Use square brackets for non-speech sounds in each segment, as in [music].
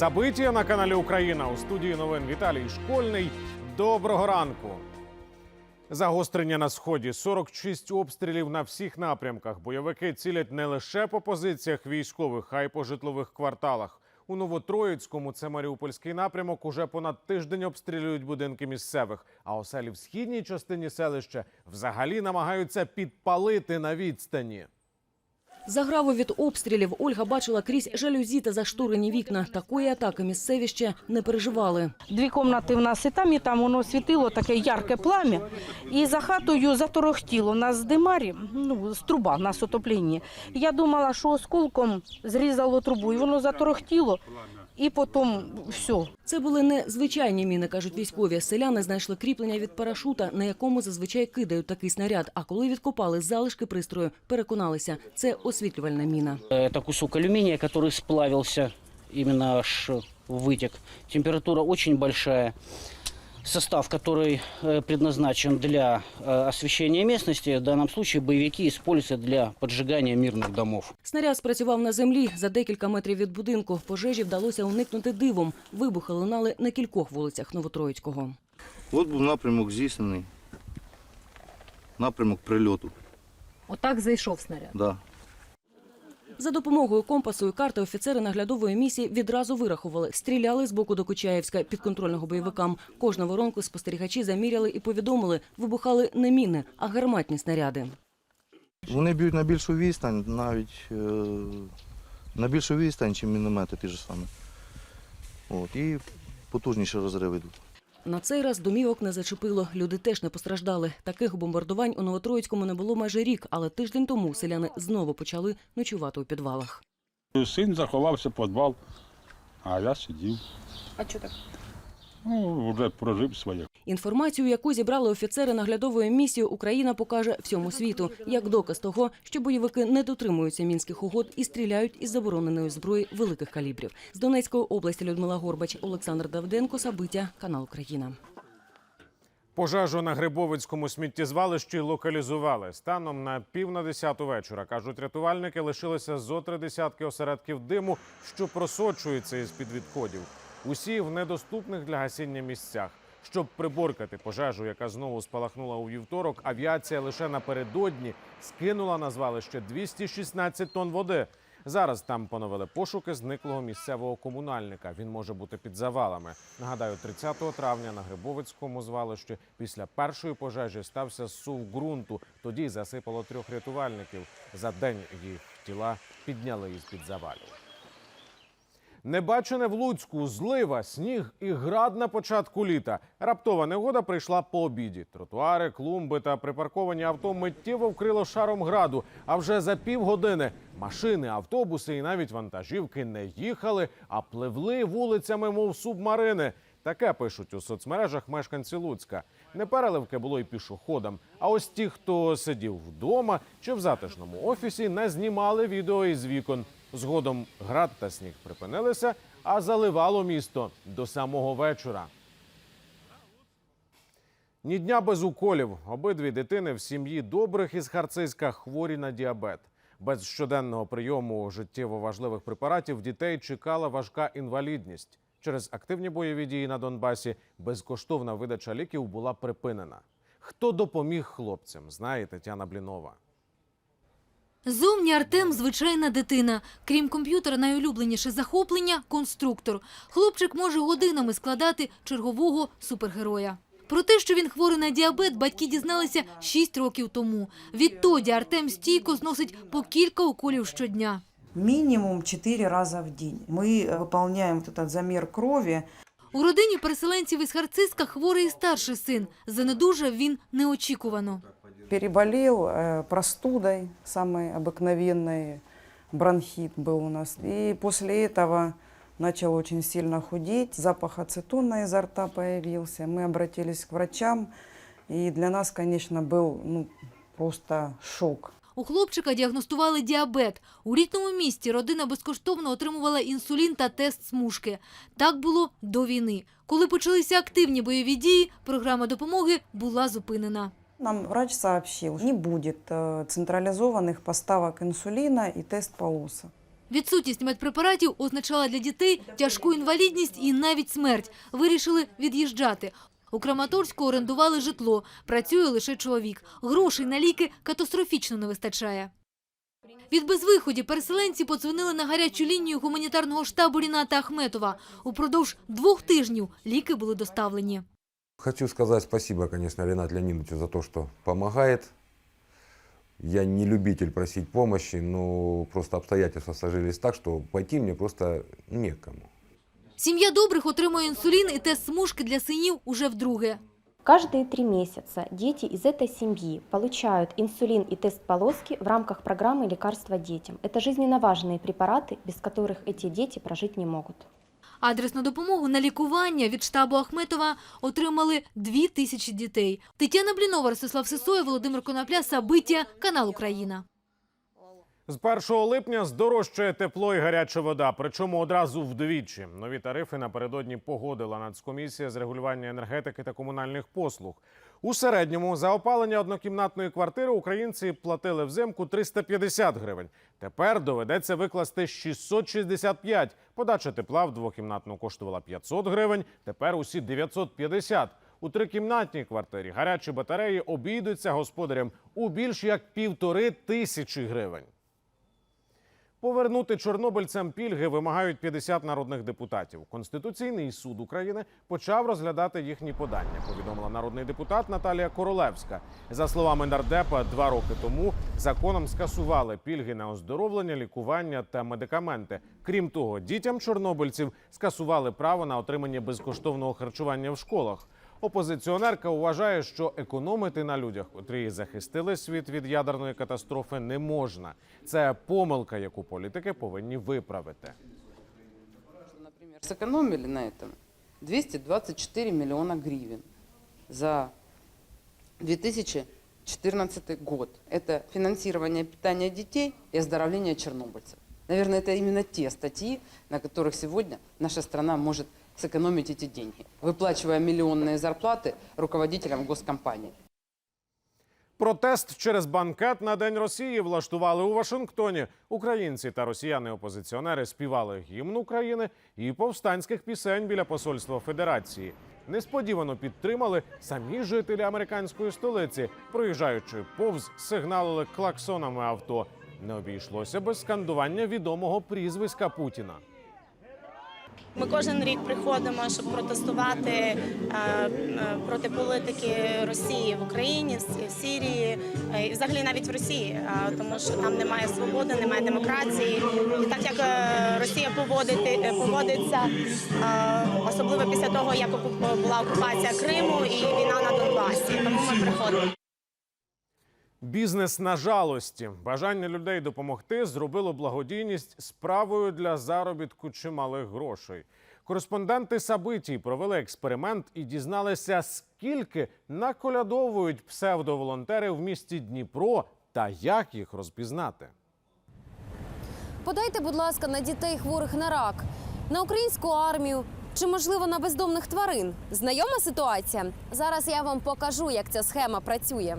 Забиття на каналі Україна у студії новин Віталій Школьний. Доброго ранку. Загострення на сході 46 обстрілів на всіх напрямках. Бойовики цілять не лише по позиціях військових, а й по житлових кварталах. У Новотроїцькому це Маріупольський напрямок. Уже понад тиждень обстрілюють будинки місцевих. А оселі в східній частині селища взагалі намагаються підпалити на відстані. Заграву від обстрілів Ольга бачила крізь жалюзі та зашторені вікна. Такої атаки місцеві ще не переживали. Дві кімнати в нас і там, і там воно світило таке ярке плам'я. І за хатою заторохтіло. Нас з димарі, ну, з труба, у нас отоплення. Я думала, що осколком зрізало трубу, і воно заторохтіло, і потім все. Це були не звичайні міни, кажуть військові. Селяни знайшли кріплення від парашута, на якому зазвичай кидають такий снаряд. А коли відкопали залишки пристрою, переконалися, це освітлювальна міна. Это кусок алюминия, который сплавился, именно аж вытек. Температура очень большая. Состав, который э, предназначен для э, освещения местности, в данном случае боевики используют для поджигания мирных домов. Снаряд спрацював на землі за декілька метрів від будинку. Пожежі вдалося уникнути дивом. Вибухи лунали на кількох вулицях Новотроїцького. От був напрямок здійснений. Напрямок прильоту. Отак зайшов снаряд. Да. За допомогою компасу і карти офіцери наглядової місії відразу вирахували. Стріляли з боку до Кучаєвська підконтрольного бойовикам. Кожну воронку спостерігачі заміряли і повідомили, вибухали не міни, а гарматні снаряди. Вони б'ють на більшу відстань, навіть е, на більшу відстань, ніж міномети ті ж самі. От, і потужніші розриви йдуть. На цей раз домівок не зачепило. Люди теж не постраждали. Таких бомбардувань у Новотроїцькому не було майже рік, але тиждень тому селяни знову почали ночувати у підвалах. Син заховався в підвал, а я сидів. А чого так? Ну, вже прожив своє. Інформацію, яку зібрали офіцери наглядової місії, Україна покаже всьому світу як доказ того, що бойовики не дотримуються мінських угод і стріляють із забороненої зброї великих калібрів. З Донецької області Людмила Горбач, Олександр Давденко, Сабиття, канал Україна. Пожежу на Грибовицькому сміттєзвалищі локалізували. Станом на пів на десяту вечора, кажуть рятувальники, лишилися зо три десятки осередків диму, що просочуються із під відходів. Усі в недоступних для гасіння місцях. Щоб приборкати пожежу, яка знову спалахнула у вівторок, авіація лише напередодні скинула на звалище 216 тонн води. Зараз там поновили пошуки зниклого місцевого комунальника. Він може бути під завалами. Нагадаю, 30 травня на Грибовицькому звалищі після першої пожежі стався сув ґрунту. Тоді засипало трьох рятувальників. За день їх тіла підняли із під завалів. Небачене в Луцьку злива, сніг і град на початку літа. Раптова негода прийшла по обіді. Тротуари, клумби та припарковані авто миттєво вкрило шаром граду. А вже за півгодини машини, автобуси і навіть вантажівки не їхали, а пливли вулицями, мов субмарини. Таке пишуть у соцмережах мешканці Луцька. Непереливки було й пішоходам. А ось ті, хто сидів вдома чи в затишному офісі, не знімали відео із вікон. Згодом град та сніг припинилися, а заливало місто до самого вечора. Ні дня без уколів. Обидві дитини в сім'ї добрих із Харциська хворі на діабет. Без щоденного прийому життєво важливих препаратів дітей чекала важка інвалідність. Через активні бойові дії на Донбасі безкоштовна видача ліків була припинена. Хто допоміг хлопцям, знає Тетяна Блінова. Зовні Артем – звичайна дитина. Крім комп'ютера, найулюбленіше захоплення – конструктор. Хлопчик може годинами складати чергового супергероя. Про те, що він хворий на діабет, батьки дізналися 6 років тому. Відтоді Артем стійко зносить по кілька уколів щодня. Минимум 4 раза в день. Мы выполняем вот этот замер крови. У родині переселенців із Харциска хворий і старший син. Занедужав він неочікувано. Переболел э, простудой, самой обыкновенной, бронхит был у нас. И после этого начал очень сильно худеть, запах ацетона изо рта появился. Мы обратились к врачам, и для нас, конечно, был ну, просто шок. У хлопчика діагностували діабет. У рідному місті родина безкоштовно отримувала інсулін та тест смужки. Так було до війни. Коли почалися активні бойові дії, програма допомоги була зупинена. Нам врач сообщил, не будет э, централизованных поставок инсулина и тест полоса. Відсутність медпрепаратів означала для дітей тяжку інвалідність і навіть смерть. Вирішили від'їжджати. У Краматорську орендували житло. Працює лише чоловік. Грошей на ліки катастрофічно не вистачає. Від безвиході переселенці подзвонили на гарячу лінію гуманітарного штабу Ріната Ахметова. Упродовж двох тижнів ліки були доставлені. Хочу сказать спасибо, конечно, Ренату Леонидовичу за то, что помогает. Я не любитель просить помощи, но просто обстоятельства сложились так, что пойти мне просто некому. Сім'я добрих отримує інсулін і тест смужки для синів уже вдруге. Каждые три месяца дети из этой семьи получают инсулин и тест полоски в рамках программы «Лекарства детям». Это жизненно важные препараты, без которых эти дети прожить не могут. Адресну допомогу на лікування від штабу Ахметова отримали дві тисячі дітей. Тетяна Блінова, Ростислав Сисоєв, Володимир Конопля, Сабиття, канал Україна. З 1 липня здорожчає тепло і гаряча вода, причому одразу вдвічі. Нові тарифи напередодні погодила Нацкомісія з регулювання енергетики та комунальних послуг. У середньому за опалення однокімнатної квартири українці платили взимку 350 гривень. Тепер доведеться викласти 665. Подача тепла в двокімнатну коштувала 500 гривень. Тепер усі 950. У трикімнатній квартирі гарячі батареї обійдуться господарям у більш як півтори тисячі гривень. Повернути чорнобильцям пільги вимагають 50 народних депутатів. Конституційний суд України почав розглядати їхні подання. Повідомила народний депутат Наталія Королевська. За словами нардепа, два роки тому законом скасували пільги на оздоровлення, лікування та медикаменти. Крім того, дітям чорнобильців скасували право на отримання безкоштовного харчування в школах. Опозиціонерка вважає, що економити на людях, котрі захистили світ від ядерної катастрофи, не можна. Це помилка, яку політики повинні виправити. Например, сэкономили на этом 224 миллиона гривен за 2014 год. Это финансирование питания детей и оздоровление чернобыльцев. Наверное, это именно те статьи, на которых сегодня наша страна может сэкономить эти деньги, выплачивая миллионные зарплаты руководителям госкомпаний. Протест через банкет на День Росії влаштували у Вашингтоні. Українці та росіяни-опозиціонери співали гімн України і повстанських пісень біля посольства Федерації. Несподівано підтримали самі жителі американської столиці, проїжджаючи повз, сигналили клаксонами авто. Не обійшлося без скандування відомого прізвиська Путіна. Ми кожен рік приходимо, щоб протестувати е, е, проти політики Росії в Україні, в Сирії е, і взагалі навіть в Росії, тому що там немає свободи, немає демократії. І так як Росія поводити, поводиться, особливо після того, як була окупація Криму і війна на Донбасі. Тому ми приходимо. Бізнес на жалості. Бажання людей допомогти зробило благодійність справою для заробітку чималих грошей. Кореспонденти Сабитій провели експеримент і дізналися, скільки наколядовують псевдоволонтери в місті Дніпро та як їх розпізнати. Подайте, будь ласка, на дітей хворих на рак, на українську армію чи, можливо, на бездомних тварин. Знайома ситуація? Зараз я вам покажу, як ця схема працює.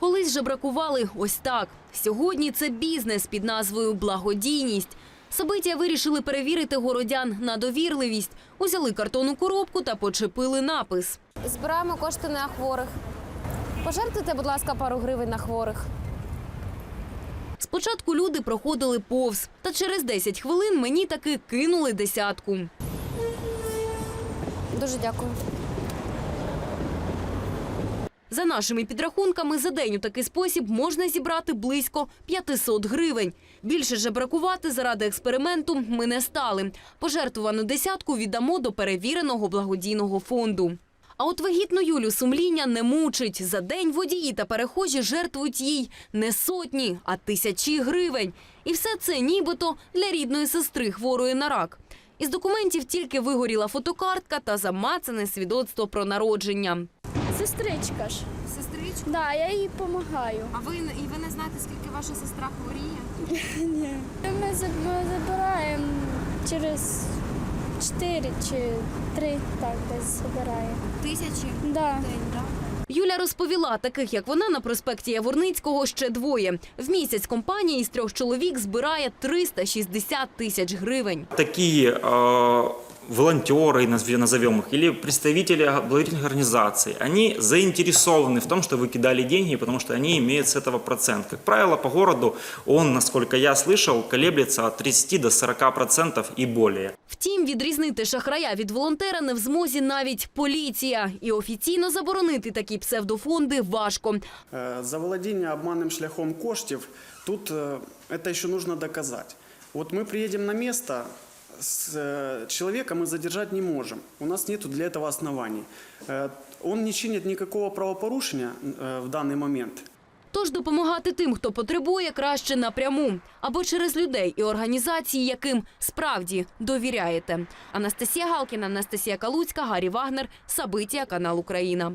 Колись же бракували ось так. Сьогодні це бізнес під назвою Благодійність. Собиття вирішили перевірити городян на довірливість. Узяли картонну коробку та почепили напис. Збираємо кошти на хворих. Пожертвуйте, будь ласка, пару гривень на хворих. Спочатку люди проходили повз, та через 10 хвилин мені таки кинули десятку. Дуже дякую. За нашими підрахунками, за день у такий спосіб можна зібрати близько 500 гривень. Більше же бракувати заради експерименту ми не стали. Пожертвувану десятку віддамо до перевіреного благодійного фонду. А от вагітну Юлю сумління не мучить. За день водії та перехожі жертвують їй не сотні, а тисячі гривень. І все це нібито для рідної сестри хворої на рак. Із документів тільки вигоріла фотокартка та замацане свідоцтво про народження. Сестричка ж. Сестричку, Да, я їй допомагаю. а ви і ви не знаєте, скільки ваша сестра хворіє? [laughs] Ні. Ми забираємо через 4 чи 3, так, десь забираємо. Тисячі Да. день, так? Юля розповіла, таких як вона на проспекті Яворницького ще двоє. В місяць компанія із трьох чоловік збирає 360 тисяч гривень. такие э, волонтеры, назв- назовем их, или представители благотворительных организаций, они заинтересованы в том, что вы кидали деньги, потому что они имеют с этого процент. Как правило, по городу он, насколько я слышал, колеблется от 30 до 40 процентов и более. Втім, відрізнити шахрая від волонтера не в змозі навіть поліція. І офіційно заборонити такі псевдофонди важко. Е, Заволодіння обманним шляхом коштів тут е, це ще нужно доказати. Вот мы приедем на место, с э, человека мы задержать не можем. У нас нет для этого оснований. Э, Он не чинит никакого правопорушения э, в данный момент. Тож допомагати тим, хто потребує, краще напряму або через людей і організації, яким справді довіряєте. Анастасія Галкіна, Анастасія Калуцька, Гаррі Вагнер, Сабитія, канал Україна.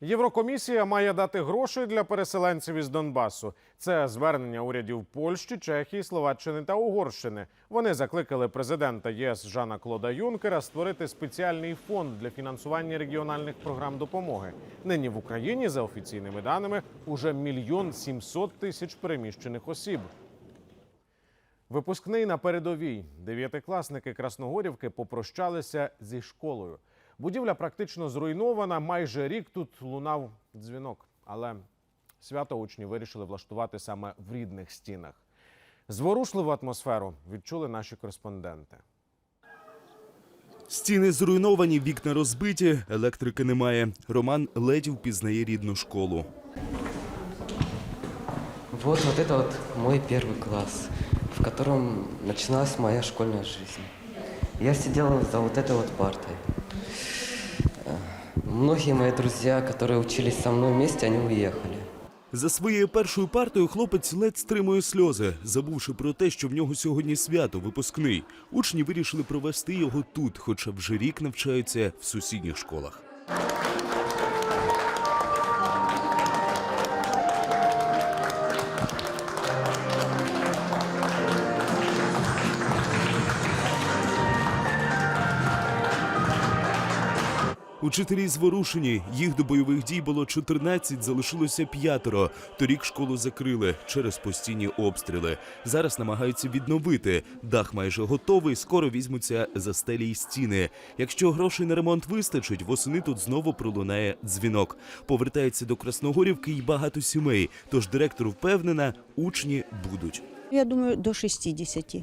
Єврокомісія має дати гроші для переселенців із Донбасу. Це звернення урядів Польщі, Чехії, Словаччини та Угорщини. Вони закликали президента єС Жана Клода Юнкера створити спеціальний фонд для фінансування регіональних програм допомоги. Нині в Україні, за офіційними даними, уже мільйон сімсот тисяч переміщених осіб. Випускний на передовій. Дев'ятикласники Красногорівки попрощалися зі школою. Будівля практично зруйнована. Майже рік тут лунав дзвінок. Але свято учні вирішили влаштувати саме в рідних стінах. Зворушливу атмосферу відчули наші кореспонденти. Стіни зруйновані, вікна розбиті, електрики немає. Роман ледь впізнає рідну школу. Вот, вот это вот мой первый класс, в котором начиналась моя школьная жизнь. Я сидел за вот этой вот партой. Многие мои друзья, которые учились со мной вместе, они уехали. За своєю першою партою хлопець ледь стримує сльози, забувши про те, що в нього сьогодні свято, випускний. Учні вирішили провести його тут, хоча вже рік навчаються в сусідніх школах. Учителі зворушені. Їх до бойових дій було 14, залишилося п'ятеро. Торік школу закрили через постійні обстріли. Зараз намагаються відновити. Дах майже готовий. Скоро візьмуться за стелі й стіни. Якщо грошей на ремонт вистачить, восени тут знову пролунає дзвінок. Повертається до Красногорівки й багато сімей. Тож директор впевнена, учні будуть. Я думаю, до 60.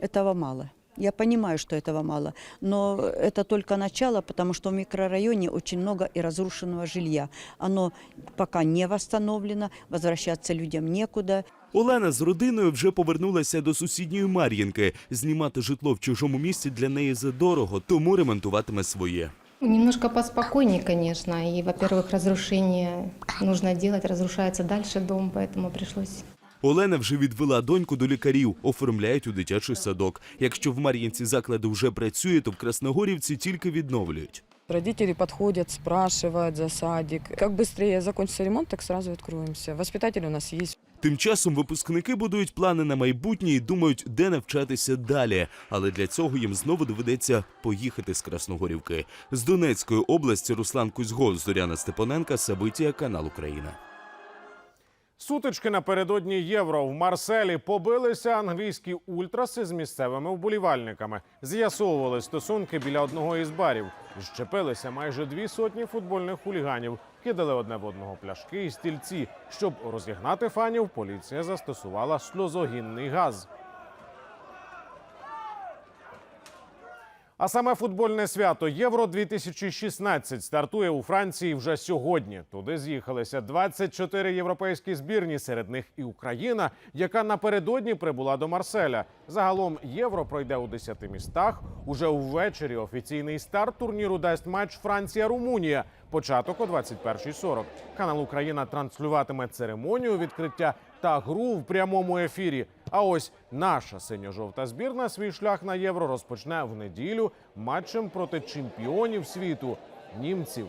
Этого мало. Я понимаю, что этого мало, но это только начало, потому что в микрорайоне очень много и разрушенного жилья. Оно пока не восстановлено, возвращаться людям некуда. Олена з родиною вже повернулася до сусідньої Мар'їнки. Знімати житло в чужому місці для неї задорого, тому ремонтуватиме своє. Немножко поспокойнее, конечно. И, во-первых, разрушение нужно делать, разрушается дальше дом, поэтому пришлось Олена вже відвела доньку до лікарів, оформляють у дитячий садок. Якщо в Мар'їнці заклади вже працює, то в Красногорівці тільки відновлюють. Родители подходят, спрашивают за садик. Как быстрее закончится ремонт, так сразу откроемся. Воспитатели у нас есть. Тим часом випускники будують плани на майбутнє і думають, де навчатися далі. Але для цього їм знову доведеться поїхати з Красногорівки. З Донецької області Руслан Кузьго, Зоряна Степаненка, Сабитія, канал Україна. Сутички напередодні євро в Марселі побилися англійські ультраси з місцевими вболівальниками. З'ясовували стосунки біля одного із барів. Щепилися майже дві сотні футбольних хуліганів, кидали одне в одного пляшки і стільці. Щоб розігнати фанів, поліція застосувала сльозогінний газ. А саме футбольне свято Євро 2016 стартує у Франції вже сьогодні. Туди з'їхалися 24 європейські збірні, серед них і Україна, яка напередодні прибула до Марселя. Загалом євро пройде у 10 містах. Уже увечері офіційний старт турніру дасть матч Франція-Румунія. Початок о 21.40. Канал Україна транслюватиме церемонію відкриття та гру в прямому ефірі. А ось наша синьо-жовта збірна свій шлях на євро розпочне в неділю матчем проти чемпіонів світу німців.